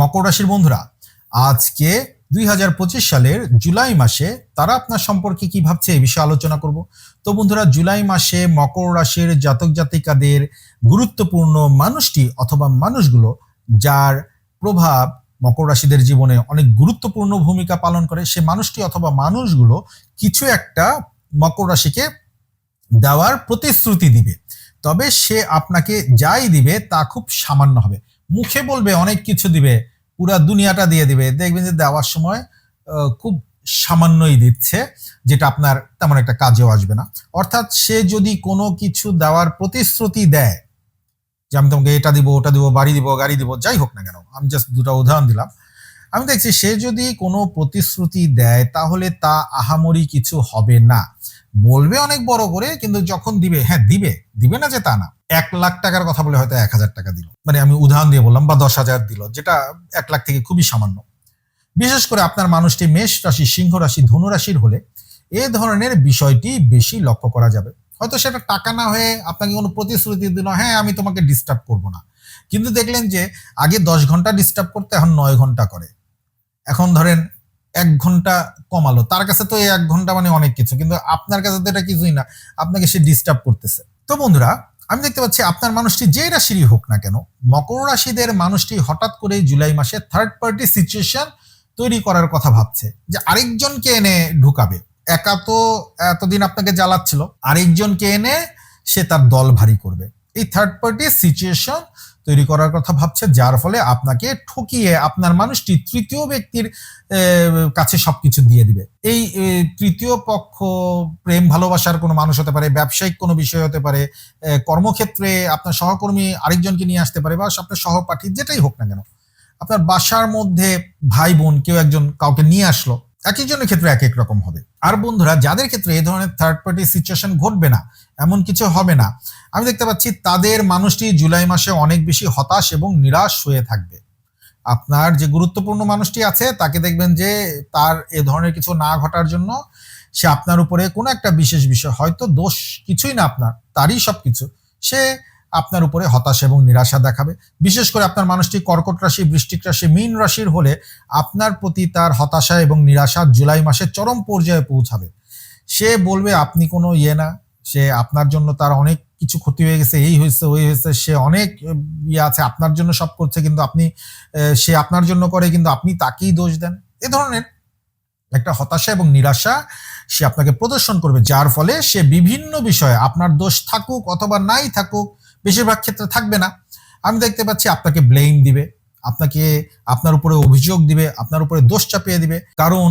মকর রাশির বন্ধুরা, আজকে দুই হাজার পঁচিশ সালের জুলাই মাসে তারা আপনার সম্পর্কে কি ভাবছে এই বিষয়ে আলোচনা করব। তো বন্ধুরা, জুলাই মাসে মকর রাশির জাতক জাতিকাদের গুরুত্বপূর্ণ মানুষটি অথবা মানুষগুলো যার প্রভাব মকর রাশিদের জীবনে অনেক গুরুত্বপূর্ণ ভূমিকা পালন করে, সে মানুষটি অথবা মানুষগুলো কিছু একটা মকর রাশিকে দেওয়ার প্রতিশ্রুতি দিবে। তবে সে আপনাকে যাই দিবে তা খুব সামান্য হবে। মুখে বলবে, অনেক কিছু দিবে, পুরা দুনিয়াটা দিয়ে দিবে। দেখবেন যে দেওয়ার সময় খুব সামান্যই দিচ্ছে, যেটা আপনার তেমন একটা কাজেও আসবে না। অর্থাৎ সে যদি কোনো কিছু দেওয়ার প্রতিশ্রুতি দেয়, যে আমি তোমাকে এটা দিব, ওটা দিব, বাড়ি দিব, গাড়ি দিব, যাই হোক না কেন, আমি জাস্ট দুটো উদাহরণ দিলাম। আমি দেখছি সে যদি কোনো প্রতিশ্রুতি দেয়, তাহলে তা আহামরি কিছু হবে না। বলবে অনেক বড় করে, কিন্তু যখন দিবে হ্যাঁ দিবে দিবে না যে তা না। এক লাখ টাকার কথা বলে হয়তো এক হাজার টাকা দিল। মানে আমি উদাহরণ দিয়ে বললাম, বা দশ হাজার দিল, যেটা এক লাখ থেকে খুবই সামান্য। বিশেষ করে আপনার মানুষটি মেষ রাশি, সিংহ রাশি, ধনু রাশির হলে এ ধরনের বিষয়টি বেশি লক্ষ্য করা যাবে। হয়তো সেটা টাকা না হয়ে আপনাকে কোনো প্রতিশ্রুতি দিল হ্যাঁ আমি তোমাকে ডিস্টার্ব করব না। কিন্তু দেখলেন যে, আগে দশ ঘণ্টা ডিস্টার্ব করতে, এখন নয় ঘণ্টা করে। এখন ধরেন এক ঘণ্টা কমালো। তার কাছে তো এই এক ঘণ্টা মানে অনেক কিছু, কিন্তু আপনার কাছে তো এটা কিছুই না। আপনাকে সে ডিস্টার্ব করতেছে। তো বন্ধুরা, আমি দেখতে পাচ্ছি আপনার মানুষটি যে রাশিরই হোক না কেন, মকর রাশিদের মানুষটি হঠাৎ করে জুলাই মাসে থার্ড পার্টি সিচুয়েশন তৈরি করার কথা ভাবছে, যে আরেকজনকে এনে ঢুকাবে। একা তো এতদিন আপনাকে জ্বালাচ্ছিল, আরেকজনকে এনে সে তার দল ভারী করবে। এই থার্ড পার্টি সিচুয়েশন তৈরি করার কথা ভাবছে, যার ফলে আপনাকে ঠকিয়ে আপনার মানুষটি তৃতীয় ব্যক্তির কাছে সবকিছু দিয়ে দিবে। এই তৃতীয় পক্ষ প্রেম, ভালোবাসার কোনো মানুষ হতে পারে, ব্যবসায়িক কোনো বিষয় হতে পারে কর্মক্ষেত্রে আপনার সহকর্মী আরেকজনকে নিয়ে আসতে পারে, বা আপনার সহপাঠী, যেটাই হোক না কেন। আপনার বাসার মধ্যে ভাই বোন, কেউ একজন কাউকে নিয়ে আসলো এক একজনের ক্ষেত্রে এক এক রকম হবে। আর বন্ধুরা, যাদের ক্ষেত্রে এই ধরনের থার্ড পার্টি সিচুয়েশন ঘটবে না, এমন কিছু হবে না। আমি দেখতে পাচ্ছি তাদের মানুষটি জুলাই মাসে অনেক বেশি হতাশ এবং নিরাশ হয়ে থাকবে। আপনার যে গুরুত্বপূর্ণ মানুষটি আছে, তাকে দেখবেন যে তার এ ধরনের কিছু না ঘটার জন্য সে আপনার উপরে কোনো একটা বিশেষ বিষয়, হয়তো দোষ কিছুই না আপনার, তারই সব কিছু সে আপনার উপরে হতাশা এবং নিরাশা দেখাবে। বিশেষ করে আপনার মানুষটি কর্কট রাশি, বৃষ্টিক রাশি, মীন রাশির হলে আপনার প্রতি তার হতাশা এবং নিরাশা জুলাই মাসে চরম পর্যায়ে পৌঁছাবে। সে বলবে, আপনি কোনো ইয়ে না। সে আপনার জন্য তার অনেক কিছু ক্ষতি হয়ে গেছে, এই হয়েছে, ওই হয়েছে, সে অনেক ইয়ে আছে, আপনার জন্য সব করছে, কিন্তু আপনি সে আপনার জন্য করে, কিন্তু আপনি তাকেই দোষ দেন। এ ধরনের একটা হতাশা এবং নিরাশা সে আপনাকে প্রদর্শন করবে, যার ফলে সে বিভিন্ন বিষয়ে আপনার দোষ থাকুক অথবা নাই থাকুক বেশিরভাগ ক্ষেত্রে থাকবে না। আমি দেখতে পাচ্ছি আপনাকে ব্লেম দিবে, আপনাকে, আপনার উপরে অভিযোগ দিবে, আপনার উপরে দোষ চাপিয়ে দিবে। কারণ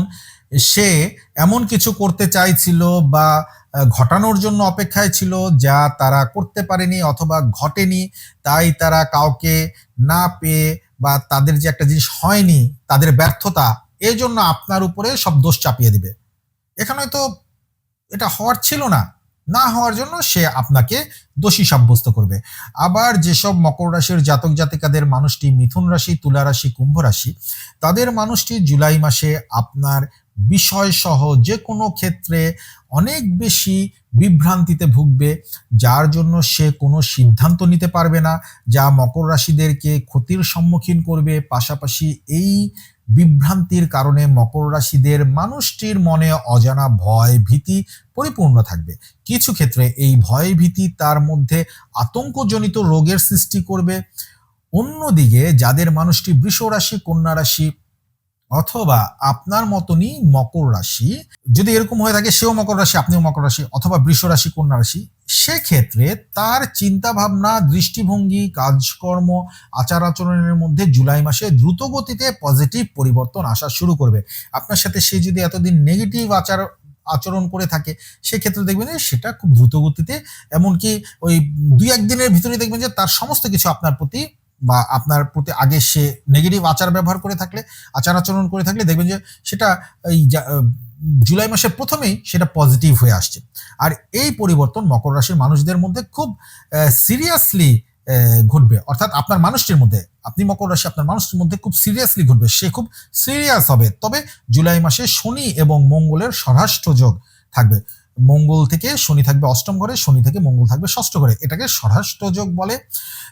সে এমন কিছু করতে চাইছিল বা ঘটানোর জন্য অপেক্ষায় ছিল যা তারা করতে পারেনি অথবা ঘটেনি, তাই তারা কাউকে না পেয়ে বা তাদের যে একটা জিনিস হয়নি, তাদের ব্যর্থতা এই জন্য আপনার উপরে সব দোষ চাপিয়ে দিবে। এখানে তো এটা হওয়ার ছিল না। না হওয়ার জন্য সে আপনাকে দোষী সাব্যস্ত করবে। আবার যেসব মকর রাশির জাতক জাতিকাদের মানুষটি মিথুন রাশি, তুলা রাশি, কুম্ভ রাশি, তাদের মানুষটি জুলাই মাসে আপনার বিষয় সহ যে কোনো ক্ষেত্রে অনেক বেশি বিভ্রান্তিতে ভুগবে, যার জন্য সে কোনো সিদ্ধান্ত নিতে পারবে না, যা মকর রাশিদেরকে ক্ষতির সম্মুখীন করবে। পাশাপাশি এই বিভ্রান্তির কারণে মকর রাশিদের মানুষটির মনে অজানা ভয় ভীতি পরিপূর্ণ থাকবে। কিছু ক্ষেত্রে এই ভয় ভীতি তার মধ্যে আতঙ্কজনিত রোগের সৃষ্টি করবে। অন্যদিকে যাদের মানুষটি বৃষ রাশি কন্যা রাশি অথবা আপনার মতনই মকর রাশি, যদি এরকম হয়ে থাকে সেও মকর রাশি, আপনিও মকর রাশি, অথবা বৃষ রাশি, কন্যা রাশি, সেক্ষেত্রে তার চিন্তা ভাবনা দৃষ্টিভঙ্গি, কাজকর্ম আচার আচরণের মধ্যে জুলাই মাসে দ্রুত গতিতে পজিটিভ পরিবর্তন আসা শুরু করবে। আপনার সাথে সে যদি এতদিন নেগেটিভ আচার, আচরণ করে থাকে, সেক্ষেত্রে দেখবেন যে সেটা খুব দ্রুত গতিতে এমনকি ওই দুই একদিনের ভিতরে দেখবেন যে তার সমস্ত কিছু আপনার প্রতি বা আপনার প্রতি আগে সে নেগেটিভ আচার ব্যবহার করে থাকলে, আচার আচরণ করে থাকলে দেখবেন যে সেটা এই জুলাই মাসের প্রথমেই সেটা পজিটিভ হয়ে আসছে। আর এই পরিবর্তন মকর রাশির মানুষদের মধ্যে খুব সিরিয়াসলি ঘটবে। অর্থাৎ আপনার মানুষটির মধ্যে, আপনি মকর রাশি আপনার মানুষটির মধ্যে খুব সিরিয়াসলি ঘটবে। সে খুব সিরিয়াস হবে। তবে জুলাই মাসে শনি এবং মঙ্গলের স্বরাষ্ট্র যোগ থাকবে। মঙ্গল থেকে শনি থাকবে অষ্টম ঘরে, শনি থেকে মঙ্গল থাকবে ষষ্ঠ ঘরে। এটাকে স্বরাষ্ট্র যোগ বলে।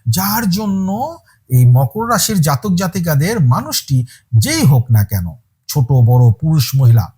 যার জন্য এই মকর রাশির জাতক জাতিকাদের মানুষটি যেই হোক না কেন, ছোট, বড়, পুরুষ, মহিলা,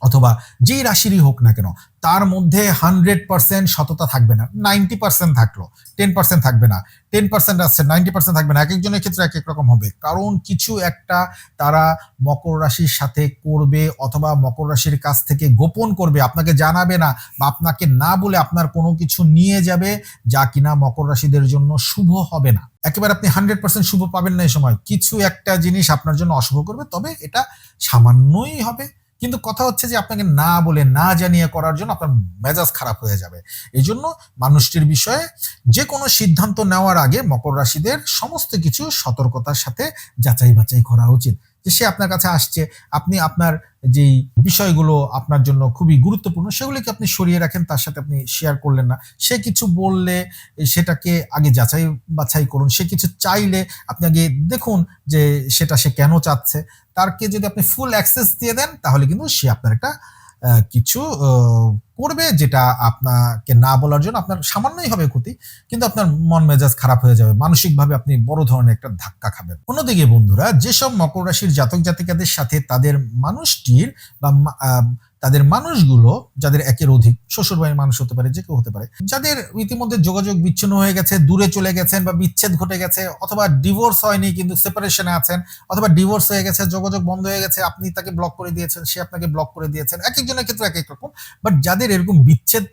অথবা যেই রাশিরই হোক না কেন তার মধ্যে হান্ড্রেড পার্সেন্ট সততা থাকবে না, নাইনটি পার্সেন্ট থাকল, টেন পার্সেন্ট থাকবে না, টেন পার্সেন্ট আসছে নাইনটি পার্সেন্ট থাকবে না এক একজনের ক্ষেত্রে এক এক রকম হবে। কারণ কিছু একটা তারা মকর রাশির সাথে করবে অথবা মকর রাশির কাছ থেকে গোপন করবে, আপনাকে জানাবে না বা আপনাকে না বলে আপনার কোনো কিছু নিয়ে যাবে যা কিনা মকর রাশিদের জন্য শুভ হবে না। একেবারে আপনি হান্ড্রেড পার্সেন্ট শুভ পাবেন না এই সময়। কিছু একটা জিনিস আপনার জন্য অশুভ করবে, তবে এটা সামান্যই হবে। কিন্তু কথা হচ্ছে যে আপনাকে না বলে না জানিয়ে করার জন্য আপনার মেজাজ খারাপ হয়ে যাবে। এই জন্য মানুষটির বিষয়ে যে কোনো সিদ্ধান্ত নেওয়ার আগে মকর রাশিদের সমস্ত কিছু সতর্কতার সাথে যাচাই বাছাই করা উচিত। সে আপনার কাছে আসছে, আপনি আপনার যেই বিষয়গুলো আপনার জন্য খুবই গুরুত্বপূর্ণ, সেগুলিকে আপনি সরিয়ে রাখেন, তার সাথে আপনি শেয়ার করলেন না। সে কিছু বললে সেটাকে আগে যাচাই বাছাই করুন। সে কিছু চাইলে আপনি আগে দেখুন যে সেটা সে কেন চাচ্ছে। তারকে যদি আপনি ফুল অ্যাক্সেস দিয়ে দেন, তাহলে কিন্তু সে আপনার একটা কিছু করবে যেটা আপনাকে না বলার জন্য আপনার সামান্যই হবে ক্ষতি, কিন্তু আপনার মন মেজাজ খারাপ হয়ে যাবে। মানসিকভাবে আপনি বড় ধরনের একটা ধাক্কা খাবেন। অন্যদিকে বন্ধুরা, যেসব মকর রাশির জাতক জাতিকাদের সাথে তাদের মানুষটির বা তাদের মানুষগুলো, যাদের একের অধিক শ্বশুর বাড়ির মানুষ হতে পারে, যে কেউ হতে পারে, যাদের ইতিমধ্যে যোগাযোগ বিচ্ছিন্ন হয়ে গেছে, দূরে চলে গেছেন বা বিচ্ছেদ ঘটে গেছে, অথবা ডিভোর্স হয়নি কিন্তু সেপারেশনে আছেন, অথবা ডিভোর্স হয়ে গেছে, যোগাযোগ বন্ধ হয়ে গেছে, আপনি তাকে ব্লক করে দিয়েছেন, সে আপনাকে ব্লক করে দিয়েছেন, এক একজনের ক্ষেত্রে এক এক রকম বাট যাদের এরকম বিচ্ছেদ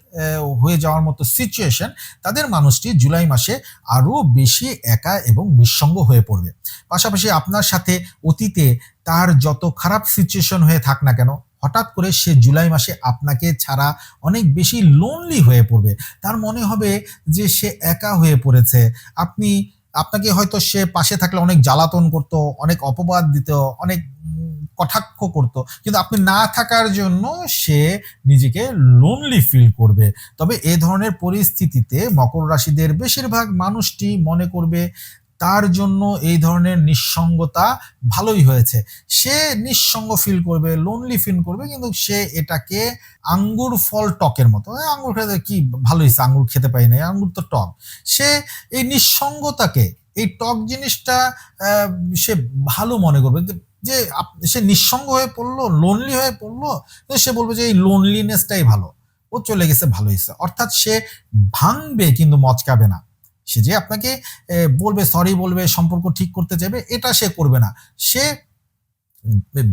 হয়ে যাওয়ার মতো সিচুয়েশন তাদের মানুষটি জুলাই মাসে আরও বেশি একা এবং নিঃসঙ্গ হয়ে পড়বে। পাশাপাশি আপনার সাথে অতীতে তার যত খারাপ সিচুয়েশন হয়ে থাক না কেন হঠাৎ করে সে জুলাই মাসে আপনাকে ছাড়া অনেক বেশি লোনলি হয়ে পড়বে। তার মনে হবে যে সে একা হয়ে পড়েছে। আপনি, আপনাকে হয়তো সে পাশে থাকলে অনেক জ্বালাতন করত, অনেক অপবাদ দিত, অনেক কটাক্ষ করত। কিন্তু আপনি না থাকার জন্য সে নিজেকে লোনলি ফিল করবে। তবে এ ধরনের পরিস্থিতিতে মকর রাশিদের বেশিরভাগ মানুষটি মনে করবে তার জন্য এই ধরনের নিঃসঙ্গতা ভালোই হয়েছে। সে নিঃসঙ্গ ফিল করবে লোনলি ফিল করবে কিন্তু সে এটাকে আঙ্গুর ফল টকের মতো। "এ, আঙ্গুর খেতে কি ভালো হয়েছে আঙ্গুর খেতে পাই না আঙ্গুর তো টক। সে এই নিঃসঙ্গতাকে এই টক জিনিসটা সে ভালো মনে করবে। যে- সে নিঃসঙ্গ হয়ে পড়ল লোনলি হয়ে পড়ল সে বলবে যে এই লোনলিনেসটাই ভালো। ও চলে গেছে ভালো হয়েছে অর্থাৎ সে ভাঙবে কিন্তু মচকাবে না। সে যে আপনাকে বলবে সরি বলবে, সম্পর্ক ঠিক করতে চাইবে, এটা সে করবে না। সে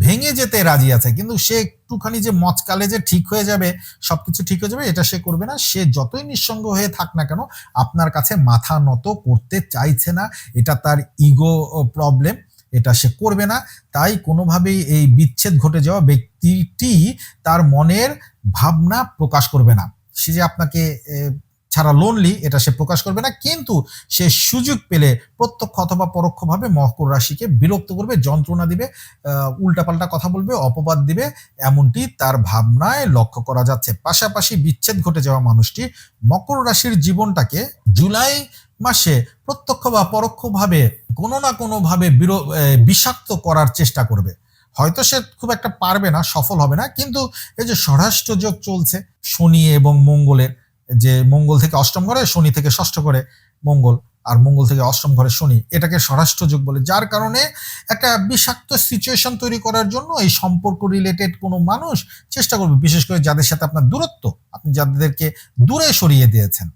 ভেঙে যেতে রাজি আছে, কিন্তু সে একটুখানি যে মচকালে যে ঠিক হয়ে যাবে, সবকিছু ঠিক হয়ে যাবে, এটা সে করবে না। সে যতই নিঃসঙ্গ হয়ে থাক না কেন, আপনার কাছে মাথা নত করতে চাইছে না, এটা তার ইগো প্রবলেম এটা সে করবে না। তাই কোনোভাবেই এই বিচ্ছেদ ঘটে যাওয়া ব্যক্তিটি তার মনের ভাবনা প্রকাশ করবে না। সে যে আপনাকে ছাড়া লোনলি এটা সে প্রকাশ করবে না, কিন্তু সে সুযোগ পেলে প্রত্যক্ষ অথবা পরোক্ষভাবে মকর রাশিকে বিরক্ত করবে, যন্ত্রণা দিবে উল্টাপাল্টা কথা বলবে, অপবাদ দিবে, এমনটি তার ভাবনায় লক্ষ্য করা যাচ্ছে। পাশাপাশি বিচ্ছেদ ঘটে যাওয়া মানুষটি মকর রাশির জীবনটাকে জুলাই মাসে প্রত্যক্ষ বা পরোক্ষভাবে কোনো না কোনোভাবে বিষাক্ত করার চেষ্টা করবে। হয়তো সে খুব একটা পারবে না, সফল হবে না, কিন্তু এই যে স্বরাষ্ট্র যোগ চলছে, শনি এবং মঙ্গলের যে মঙ্গল থেকে অষ্টম ঘরে, শনি থেকে ষষ্ঠ ঘরে মঙ্গল, আর মঙ্গল থেকে অষ্টম ঘরে শনি। এটাকে স্বরাষ্ট্র যোগ বলে, যার কারণে একটা বিষাক্ত সিচুয়েশন তৈরি করার জন্য এই সম্পর্ক রিলেটেড কোনো মানুষ চেষ্টা করবে, বিশেষ করে যাদের সাথে আপনার দূরত্ব, আপনি যাদেরকে দূরে সরিয়ে দিয়েছেন।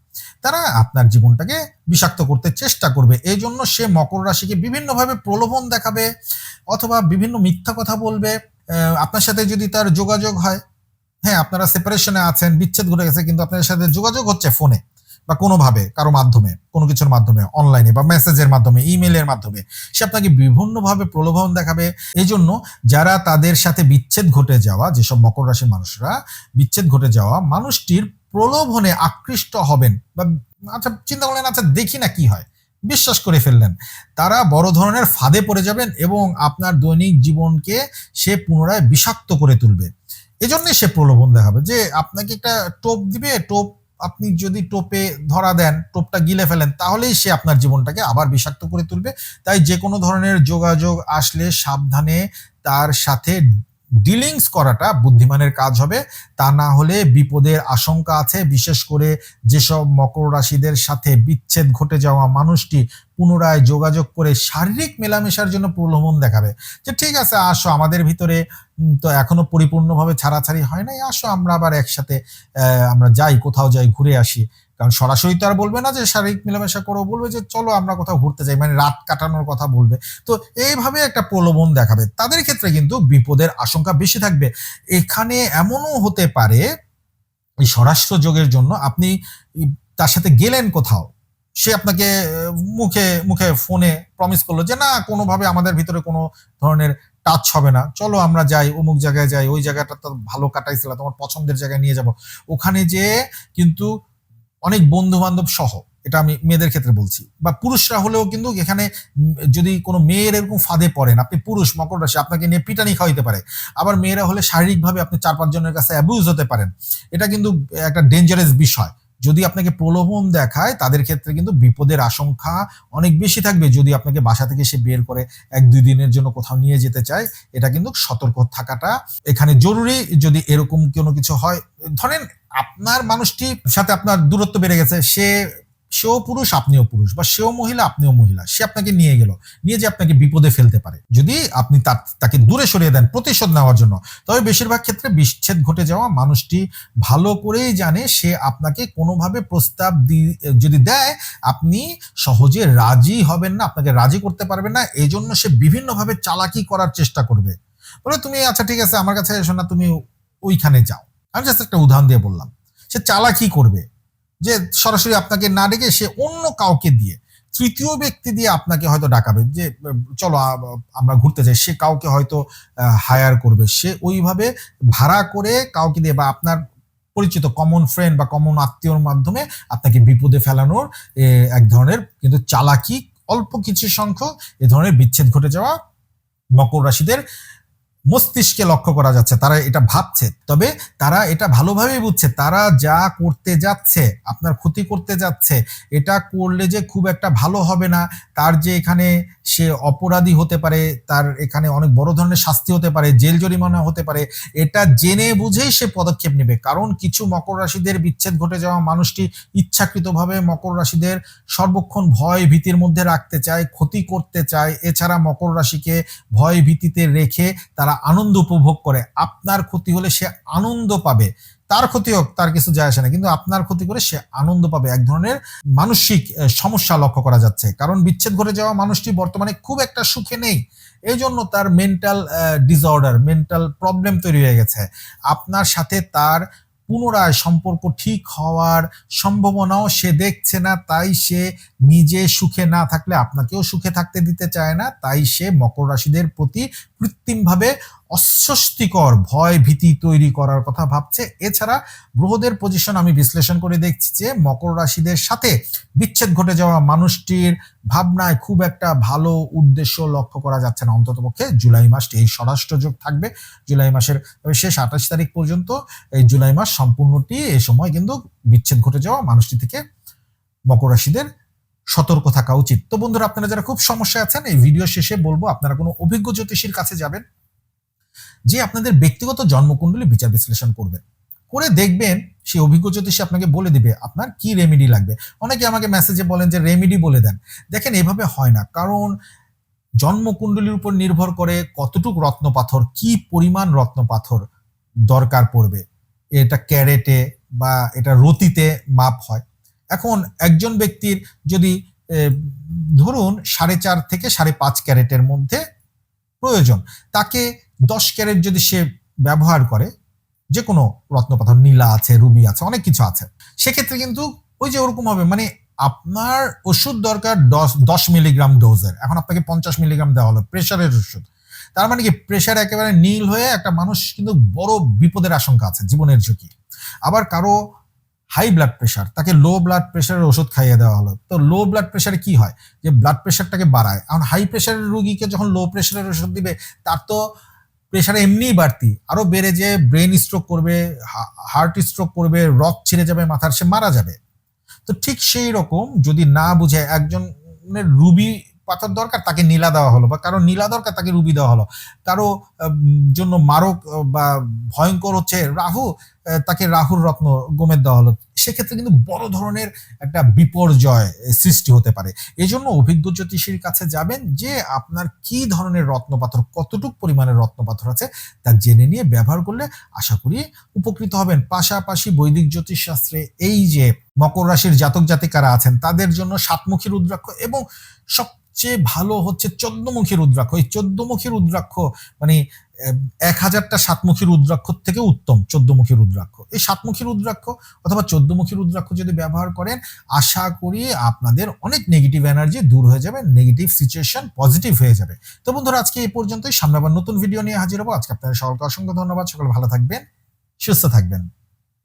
তারা আপনার জীবনটাকে বিষাক্ত করতে চেষ্টা করবে। এই জন্য সে মকর রাশিকে বিভিন্নভাবে প্রলোভন দেখাবে, অথবা বিভিন্ন মিথ্যা কথা বলবে আপনার সাথে যদি তার যোগাযোগ হয় হ্যাঁ আপনারা সেপারেশনে আছেন, বিচ্ছেদ ঘটে গেছে, কিন্তু আপনাদের সাথে যোগাযোগ হচ্ছে ফোনে বা কোনোভাবে, কারও মাধ্যমে, কোনো কিছুর মাধ্যমে অনলাইনে বা মেসেজের মাধ্যমে ইমেলের মাধ্যমে। সে আপনাকে বিভিন্নভাবে প্রলোভন দেখাবে। এই জন্য যারা তাদের সাথে বিচ্ছেদ ঘটে যাওয়া, যেসব মকর রাশির মানুষরা বিচ্ছেদ ঘটে যাওয়া, মানুষটির প্রলোভনে আকৃষ্ট হবেন বা আচ্ছা চিন্তা করলেন আচ্ছা দেখি না কি হয়। বিশ্বাস করে ফেললেন। তারা বড় ধরনের ফাঁদে পড়ে যাবেন এবং আপনার দৈনিক জীবনকে সে পুনরায় বিষাক্ত করে তুলবে। এজন্যই সে প্রলোভন দেখাবে যে আপনাকে একটা টোপ দিবে, টোপ আপনি যদি টোপে ধরা দেন, টোপটা গিলে ফেলেন, তাহলেই সে আপনার জীবনটাকে আবার বিষাক্ত করে তুলবে। তাই যে কোনো ধরনের যোগাযোগ আসলে সাবধানে তার সাথে ডিলিংস করাটা বুদ্ধিমানের কাজ হবে। তা না হলে বিপদের আশঙ্কা আছে। বিশেষ করে যেসব মকর রাশিদের সাথে বিচ্ছেদ ঘটে যাওয়া মানুষটি পুনরায় যোগাযোগ করে শারীরিক মেলামেশার জন্য প্রলোভন দেখাবে। যে ঠিক আছে, আসো আমাদের ভিতরে তো এখনও পরিপূর্ণভাবে ছাড়াছাড়ি হয় নাই। আসো আমরা আবার একসাথে আমরা যাই, কোথাও যাই, ঘুরে আসি। কারণ সরাসরি তো আর বলবে না যে শারীরিক মেলামেশা করো, বলবে যে চলো আমরা কোথাও ঘুরতে যাই মানে রাত কাটানোর কথা বলবে। তো এইভাবে একটা প্রলোভন দেখাবে। তাদের ক্ষেত্রে কিন্তু বিপদের আশঙ্কা বেশি থাকবে। এখানে এমনও হতে পারে, এই স্বরাষ্ট্র যোগের জন্য আপনি তার সাথে গেলেন কোথাও, সে আপনাকে মুখে মুখে ফোনে প্রমিস করল যে না, কোনোভাবে আমাদের ভিতরে কোনো ধরনের টাচ হবে না। চলো আমরা যাই, অমুক জায়গায় যাই, ওই জায়গাটা তো ভালো কাটাইছিল, তোমার পছন্দের জায়গায় নিয়ে যাব। ওখানে যে কিন্তু অনেক বন্ধু বান্ধব সহ, এটা আমি মেয়েদের ক্ষেত্রে বলছি। বা পুরুষরা হলেও কিন্তু এখানে যদি কোনো মেয়ের এরকম ফাঁদে পড়েন, আপনি পুরুষ, মকর রাশি, আপনাকে নিয়ে পিটানি খাওয়াইতে পারে। আবার মেয়েরা হলে শারীরিকভাবে আপনি চার পাঁচজনের কাছে অ্যাবিউজ হতে পারেন। এটা কিন্তু একটা ডেঞ্জারাস বিষয়। যদি আপনাকে প্রলোভন দেখায়, তাদের ক্ষেত্রে কিন্তু বিপদের আশঙ্কা অনেক বেশি থাকবে। যদি আপনাকে বাসা থেকে সে বের করে এক, দুই দিনের জন্য কোথাও নিয়ে যেতে চায়, এটা কিন্তু সতর্ক থাকাটা এখানে জরুরি। যদি এরকম কোনো কিছু হয়, ধরেন আপনার মানুষটির সাথে আপনার দূরত্ব বেড়ে গেছে, সে সেও পুরুষ, আপনিও পুরুষ বা সেও মহিলা, আপনিও মহিলা, সে আপনাকে নিয়ে গেল, নিয়ে যে আপনাকে বিপদে ফেলতে পারে। যদি আপনি তাকে দূরে সরিয়ে দেন প্রতিশোধ নেওয়ার জন্য, তবে বেশিরভাগ ক্ষেত্রে বিচ্ছেদ ঘটে যাওয়া মানুষটি ভালো করেই জানে সে আপনাকে কোনোভাবে প্রস্তাব যদি দেয়, আপনি সহজে রাজি হবেন না, আপনাকে রাজি করতে পারবেন না এই জন্য সে বিভিন্নভাবে চালাকি করার চেষ্টা করবে। বলে, তুমি আচ্ছা ঠিক আছে, আমার কাছে এসো না, তুমি ওইখানে যাও। আমি জাস্ট একটা উদাহরণ দিয়ে বললাম, সে চালাকি করবে। যে সরাসরি আপনাকে না ডেকে সে অন্য কাউকে দিয়ে, তৃতীয় ব্যক্তি দিয়ে আপনাকে হয়তো ডাকাবে, যে, চলো আমরা ঘুরতে যাই, সে কাউকে হয়তো হায়ার করবে। সে ওইভাবে ভাড়া করে কাউকে দিয়ে বা আপনার পরিচিত কমন ফ্রেন্ড বা কমন আত্মীয়র মাধ্যমে আপনাকে বিপদে ফেলানোর এক ধরনের কিন্তু চালাকি, অল্প কিছু সংখ্যক এ ধরনের বিচ্ছেদ ঘটে যাওয়া মকর রাশিদের মস্তিষ্কে লক্ষ্য করা যাচ্ছে, তারা এটা ভাবছে। তবে তারা এটা ভালোভাবেই বুঝছে, তারা যা করতে যাচ্ছে, আপনার ক্ষতি করতে যাচ্ছে, এটা করলে যে খুব একটা ভালো হবে না, তার যে এখানে সে অপরাধী হতে পারে, তার এখানে অনেক বড় ধরনের শাস্তি হতে পারে, জেল জরিমানা হতে পারে, এটা জেনে বুঝেই সে পদক্ষেপ নেবে। কারণ কিছু মকর রাশিদের বিচ্ছেদ ঘটে যাওয়া মানুষটি ইচ্ছাকৃতভাবে মকর রাশিদের সর্বক্ষণ ভয় ভীতির মধ্যে রাখতে চায়, ক্ষতি করতে চায়। এছাড়া মকর রাশিকে ভয় ভীতিতে রেখে তারা আনন্দ উপভোগ করে। আপনার ক্ষতি হলে সে আনন্দ পাবে। তার ক্ষতি হোক, তার কিছু যায় আসে না। কিন্তু আপনার ক্ষতি করে সে আনন্দ পাবে। এক ধরনের মানসিক সমস্যা লক্ষ্য করা যাচ্ছে। কারণ বিচ্ছেদ ঘটে যাওয়া মানুষটি বর্তমানে খুব একটা সুখে নেই। এই জন্য তার মেন্টাল ডিসঅর্ডার মেন্টাল প্রবলেম তৈরি হয়ে গেছে। আপনার সাথে তার পুনরায় সম্পর্ক ঠিক হওয়ার সম্ভাবনাও সে দেখছে না, তাই সে নিজে সুখে না থাকলে আপনাকেও সুখে থাকতে দিতে চায় না, তাই সে মকর রাশিদের প্রতি কৃত্রিমভাবে অস্বস্তিকর ভয় ভীতি তৈরি করার কথা ভাবছে। এছাড়া গ্রহদের পজিশন আমি বিশ্লেষণ করে দেখছি যে, মকর রাশিদের সাথে বিচ্ছেদ ঘটে যাওয়া মানুষটির ভাবনায় খুব একটা ভালো উদ্দেশ্য লক্ষ্য করা যাচ্ছে না। অন্ততপক্ষে জুলাই মাসটি এই স্বরাষ্ট্র যোগ থাকবে। জুলাই মাসের শেষ আঠাশ তারিখ পর্যন্ত এই জুলাই মাস সম্পূর্ণটি এ সময় কিন্তু বিচ্ছেদ ঘটে যাওয়া মানুষটি থেকে মকর রাশিদের সতর্ক থাকা উচিত। তো বন্ধুরা, আপনারা যারা খুব সমস্যা আছেন, এই ভিডিও শেষে বলব, আপনারা কোনো অভিজ্ঞ জ্যোতিষীর কাছে যাবেন। যে আপনাদের ব্যক্তিগত জন্মকুণ্ডলী বিচার বিশ্লেষণ করবে করে দেখবেন সেই অভিজ্ঞ জ্যোতিষী আপনাকে বলে দিবে আপনার কি রেমেডি লাগবে। অনেকে আমাকে মেসেজে বলেন যে রেমেডি বলে দেন। দেখেন, এভাবে হয় না। কারণ জন্মকুণ্ডলীর উপর নির্ভর করে কতটুক রত্ন পাথর, কি পরিমাণ রত্ন পাথর দরকার পড়বে। এটা ক্যারেটে বা এটা রতিতে মাপ হয়। এখন একজন ব্যক্তির যদি ধরুন সাড়ে চার থেকে সাড়ে পাঁচ ক্যারেটের মধ্যে প্রয়োজন, তাকে দশ ক্যারেট যদি সে ব্যবহার করে যে কোনো রত্নপাথর নীলা আছে, রুবি আছে, অনেক কিছু আছে, সেক্ষেত্রে কিন্তু ওই যে ওরকম হবে মানে আপনার ওষুধ দরকার দশ দশ মিলিগ্রাম ডোজের এখন আপনাকে পঞ্চাশ মিলিগ্রাম দেওয়া হলো প্রেশারের ওষুধ। তার মানে কি প্রেশার একেবারে নীল হয়ে একটা মানুষ কিন্তু বড় বিপদের আশঙ্কা আছে, জীবনের ঝুঁকি। আবার কারও হাই ব্লাড প্রেশার তাকে লো ব্লাড প্রেশারের ওষুধ খাইয়ে দেওয়া হলো। তো লো ব্লাড প্রেশারে কি হয়? যে ব্লাড প্রেশারটাকে বাড়ায়। এখন হাই প্রেশারের রুগীকে যখন লো প্রেশারের ওষুধ দিবে, তার তো প্রেশার এমনিই বাড়তি। আরও বেড়ে যে ব্রেন স্ট্রোক করবে হার্ট স্ট্রোক করবে রক ছিঁড়ে যাবে, মাথার সে মারা যাবে। তো ঠিক সেই রকম যদি না বুঝে একজনের রুবি পাথর দরকার, তাকে নীলা দেওয়া হলো বা কারও নীলা দরকার, তাকে রুবি দেওয়া হলো। কারও জন্য মারক বা ভয়ঙ্কর হচ্ছে রাহু তাকে রাহুর রত্ন গোমের দেওয়া হলো। সেক্ষেত্রে কিন্তু বড় ধরনের একটা বিপর্যয় সৃষ্টি হতে পারে। এই জন্য অভিজ্ঞ জ্যোতিষীর কাছে যাবেন যে আপনার কি ধরনের রত্নপাথর, কতটুক পরিমাণের রত্নপাথর আছে তা জেনে নিয়ে ব্যবহার করলে আশা করি উপকৃত হবেন। পাশাপাশি বৈদিক জ্যোতিষ শাস্ত্রে এই যে মকর রাশির জাতক জাতিকারা আছেন, তাদের জন্য সাতমুখী রুদ্রাক্ষ এবং সবচেয়ে ভালো হচ্ছে চোদ্দমুখী রুদ্রাক্ষ। এই চোদ্দমুখী রুদ্রাক্ষ মানে এক হাজারটা সাতমুখী রুদ্রাক্ষ থেকে উত্তম চোদ্দমুখী রুদ্রাক্ষ। এই সাতমুখী রুদ্রাক্ষ অথবা চোদ্দমুখী রুদ্রাক্ষ যদি ব্যবহার করেন, আশা করি আপনাদের অনেক নেগেটিভ এনার্জি দূর হয়ে যাবে নেগেটিভ সিচুয়েশন পজিটিভ হয়ে যাবে। তো বন্ধুরা, আজকে এই পর্যন্তই। সামনে আবার নতুন ভিডিও নিয়ে হাজির হব। আজকে আপনাদের সকলকে অসংখ্য ধন্যবাদ। সকলে ভালো থাকবেন, সুস্থ থাকবেন।